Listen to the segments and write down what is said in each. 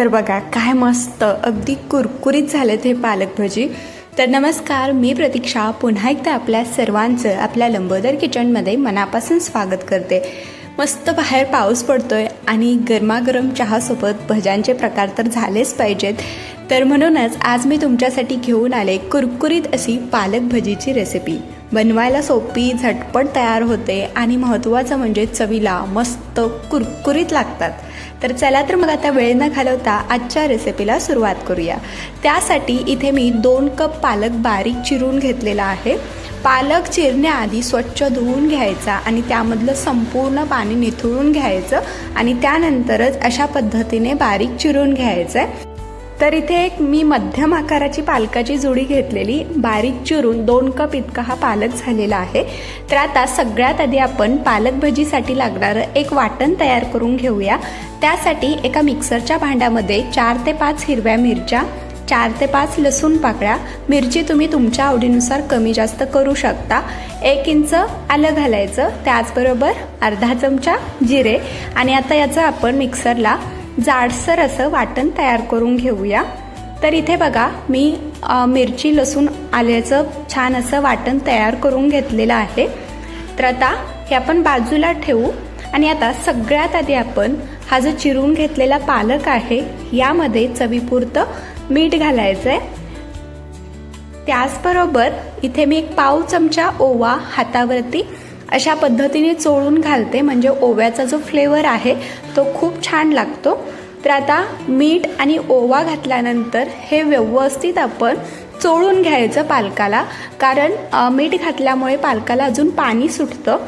तर बघा काय मस्त अगदी कुरकुरीत झालेत हे पालक भजी. तर नमस्कार मी प्रतीक्षा. पुन्हा एकदा आपल्या सर्वांचं आपल्या लंबोदर किचनमध्ये मनापासून स्वागत करते. मस्त बाहेर पाऊस पडतोय आणि गरमागरम चहासोबत भज्यांचे प्रकार तर झालेच पाहिजेत. तर म्हणूनच आज मी तुमच्यासाठी घेऊन आले कुरकुरीत अशी पालक भजीची रेसिपी बनवायला सोपी झटपट तयार होते आणि महत्त्वाचं म्हणजे चवीला मस्त कुरकुरीत लागतात. तर चला तर मग आता वेळ न घालवता आजच्या रेसिपीला सुरुवात करूया. त्यासाठी इथे मी दोन कप पालक बारीक चिरून घेतलेला आहे. पालक चिरण्याआधी स्वच्छ धुवून घ्यायचा आणि त्यामधलं संपूर्ण पाणी निथळून घ्यायचं आणि त्यानंतरच अशा पद्धतीने बारीक चिरून घ्यायचं आहे तर इथे एक मी मध्यम आकाराची पालकाची जुडी घेतलेली बारीक चिरून दोन कप इतका हा पालक झालेला आहे. तर आता सगळ्यात आधी आपण पालक भजीसाठी लागणारं एक वाटण तयार करून घेऊया. त्यासाठी एका मिक्सरच्या भांड्यामध्ये चार ते पाच हिरव्या मिरच्या चार ते पाच लसूण पाकळ्या मिरची तुम्ही तुमच्या आवडीनुसार कमी जास्त करू शकता. एक इंच आलं घालायचं त्याचबरोबर अर्धा चमचा जिरे. आणि आता याचं आपण मिक्सरला जाडसर असं वाटण तयार करून घेऊया. तर इथे बघा मी मिरची लसूण आल्याचं छान असं वाटण तयार करून घेतलेलं आहे. तर आता हे आपण बाजूला ठेवू आणि आता सगळ्यात आधी आपण हा जो चिरून घेतलेला पालक आहे यामध्ये चवीपुरतं मीठ घालायचं आहे त्याचबरोबर इथे मी एक पाव चमचा ओवा हातावरती अशा पद्धतीने चोळून घालते म्हणजे ओव्याचा जो फ्लेवर आहे तो खूप छान लागतो. तर आता मीठ आणि ओवा घातल्यानंतर हे व्यवस्थित आपण चोळून घ्यायचं पालकाला. कारण मीठ घातल्यामुळे पालकाला अजून पाणी सुटतं.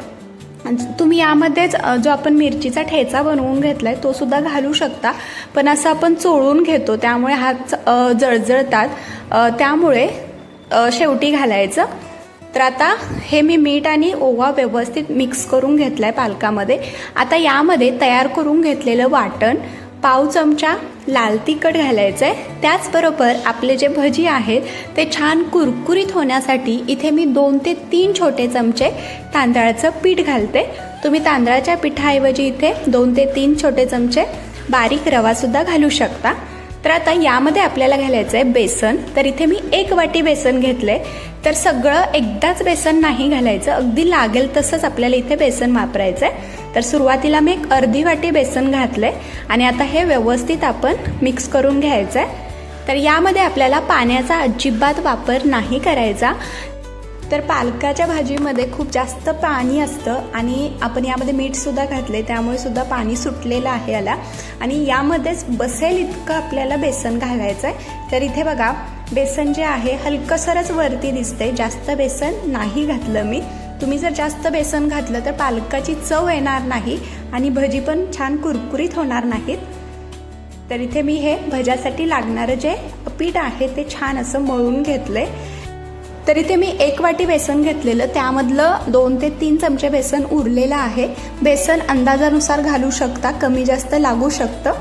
तुम्ही यामध्येच जो आपण मिरचीचा ठेचा बनवून घेतलाय तो सुद्धा घालू शकता. पण असं आपण चोळून घेतो त्यामुळे हात जळजळतात. त्यामुळे शेवटी घालायचं. तर आता हे मी मीठ आणि ओवा व्यवस्थित मिक्स करून घेतला आहे पालकामध्ये. आता यामध्ये तयार करून घेतलेलं वाटण पाव चमचा लाल तिखट घालायचं आहे त्याचबरोबर आपले जे भजी आहेत ते छान कुरकुरीत होण्यासाठी इथे मी दोन ते तीन छोटे चमचे तांदळाचं पीठ घालते. तुम्ही तांदळाच्या पिठाऐवजी इथे दोन ते तीन छोटे चमचे बारीक रवासुद्धा घालू शकता. तर आता यामध्ये आपल्याला घालायचं आहे बेसन. तर इथे मी एक वाटी बेसन घेतलंय. तर सगळं एकदाच बेसन नाही घालायचं. अगदी लागेल तसंच आपल्याला इथे बेसन वापरायचं आहे तर सुरुवातीला मी एक अर्धी वाटी बेसन घातलं आहे आणि आता हे व्यवस्थित आपण मिक्स करून घ्यायचं आहे तर यामध्ये आपल्याला पाण्याचा अजिबात वापर नाही करायचा. तर पालकाच्या भाजीमध्ये खूप जास्त पाणी असतं आणि आपण यामध्ये मीठसुद्धा घातले त्यामुळे सुद्धा पाणी सुटलेलं आहे याला. आणि यामध्येच बसेल इतकं आपल्याला बेसन घालायचं आहे तर इथे बघा बेसन जे आहे हलकसरच वरती दिसते जास्त बेसन नाही घातलं मी. तुम्ही जर जास्त बेसन घातलं तर पालकाची चव येणार नाही आणि भजी पण छान कुरकुरीत होणार नाहीत. तर इथे मी हे भज्यासाठी लागणारं जे पीठ आहे ते छान असं मळून घेतलं आहे तर इथे मी एक वाटी बेसन घेतलेलं. त्यामधलं दोन ते तीन चमचे बेसन उरलेलं आहे. बेसन अंदाजानुसार घालू शकता कमी जास्त लागू शकतं.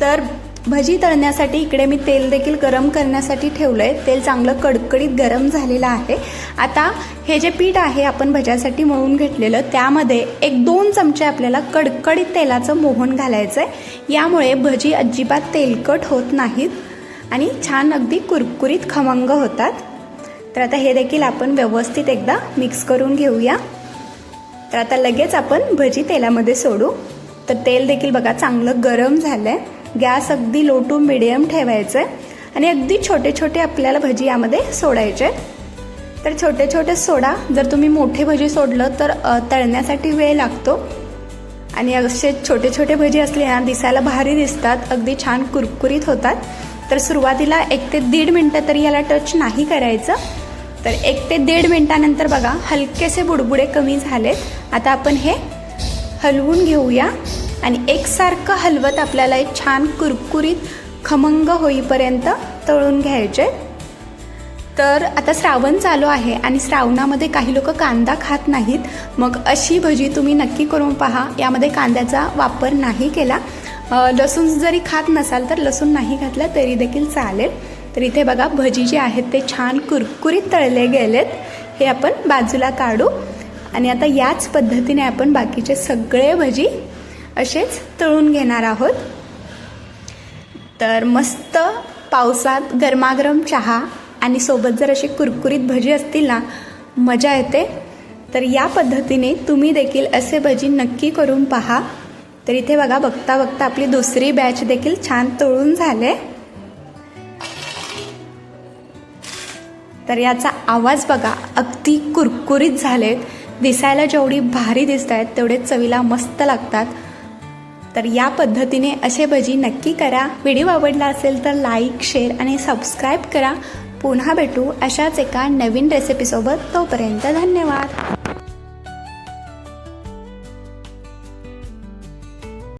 तर भजी तळण्यासाठी इकडे मी तेल देखील गरम करण्यासाठी ठेवलं आहे तेल चांगलं कडकडीत गरम झालेलं आहे. आता हे जे पीठ आहे आपण भज्यासाठी मळून घेतलेलं त्यामध्ये एक दोन चमचे आपल्याला कडकडीत तेलाचं मोहन घालायचं आहे यामुळे भजी अजिबात तेलकट होत नाहीत आणि छान अगदी कुरकुरीत खमंग होतात. तर आता हे देखील आपण व्यवस्थित एकदा मिक्स करून घेऊया. तर आता लगेच आपण भजी तेलामध्ये सोडू. तर तेल देखील बघा चांगलं गरम झालं आहे गॅस अगदी लो टू मिडियम ठेवायचं आहे आणि अगदी छोटे छोटे आपल्याला भजी यामध्ये सोडायचे तर छोटे छोटे सोडा. जर तुम्ही मोठे भजी सोडलं तर तळण्यासाठी वेळ लागतो. आणि असे छोटे छोटे भजी असले ना दिसायला भारी दिसतात. अगदी छान कुरकुरीत होतात. तर सुरुवातीला एक ते दीड मिनटं तरी याला टच नाही करायचं. तर एक ते दीड मिनटानंतर बघा हलकेसे बुडबुडे कमी झालेत. आता आपण हे हलवून घेऊया. आणि एकसारखं हलवत आपल्याला एक छान कुरकुरीत खमंग होईपर्यंत तळून घ्यायचे. तर आता श्रावण चालू आहे आणि श्रावणामध्ये काही लोक कांदा खात नाहीत. मग अशी भजी तुम्ही नक्की करून पहा. यामध्ये कांद्याचा वापर नाही केला. लसूण जरी खात नसाल तर लसूण नाही घातला तरी देखील चालेल. तर इथे बघा भजी जे आहेत ते छान कुरकुरीत तळले गेलेत. हे आपण बाजूला काढू. आणि आता याच पद्धतीने आपण बाकीचे सगळे भजी असेच तळून घेणार आहोत. तर मस्त पावसात गरमागरम चहा आणि सोबत जर अशी कुरकुरीत भजी असतील ना मजा येते. तर या पद्धतीने तुम्ही देखील असे भजी नक्की करून पहा. तर इथे बघा बघता बघता आपली दुसरी बॅच देखील छान तळून झाले. तर याचा आवाज बघा अगदी कुरकुरीत झालेत. दिसायला जेवढी भारी दिसत आहेत तेवढे चवीला मस्त लागतात. तर या पद्धतीने असे भजी नक्की करा. व्हिडिओ आवडला असेल तर लाईक शेअर आणि सबस्क्राईब करा. पुन्हा भेटू अशाच एका नवीन रेसिपीसोबत तोपर्यंत धन्यवाद.